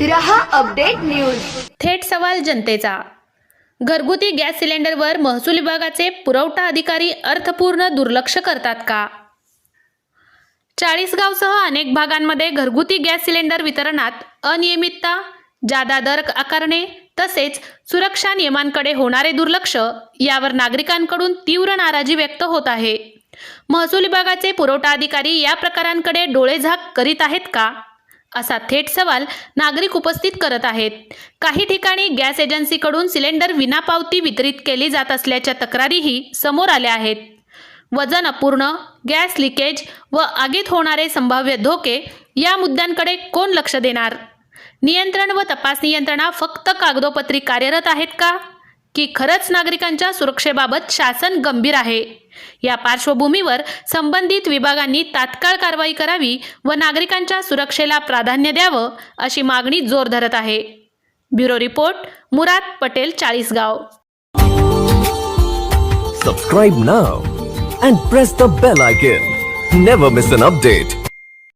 राहा update news. थेट सवाल जनतेचा. घरगुती गॅस सिलेंडरवर महसूल विभागाचे पुरवठा अधिकारी अर्थपूर्ण दुर्लक्ष करतात का? चाळीसगावसह अनेक भागांमध्ये घरगुती गॅस सिलेंडर वितरणात अनियमितता जादा दर आकारणे तसेच सुरक्षा नियमांकडे होणारे दुर्लक्ष यावर नागरिकांकडून तीव्र नाराजी व्यक्त होत आहे. महसूल विभागाचे पुरवठा अधिकारी या प्रकारांकडे डोळेझाक करीत आहेत का? असा थेट सवाल नागरिक उपस्थित करत आहेत. काही ठिकाणी गॅस एजन्सीकडून सिलेंडर विनापावती वितरित केली जात असल्याच्या तक्रारीही समोर आल्या आहेत. वजन अपूर्ण गॅस लिकेज व आगीत होणारे संभाव्य धोके या मुद्द्यांकडे कोण लक्ष देणार? नियंत्रण व तपासणी यंत्रणा फक्त कागदोपत्री कार्यरत आहेत का? की खरंच नागरिकांच्या सुरक्षेबाबत शासन गंभीर आहे. या पार्श्वभूमीवर संबंधित विभागांनी तात्काळ कारवाई करावी व नागरिकांच्या सुरक्षेला प्राधान्य द्यावं अशी मागणी जोर धरत आहे. Bureau report Murad Patel Chalisgaon. Subscribe now and press the bell icon never miss an update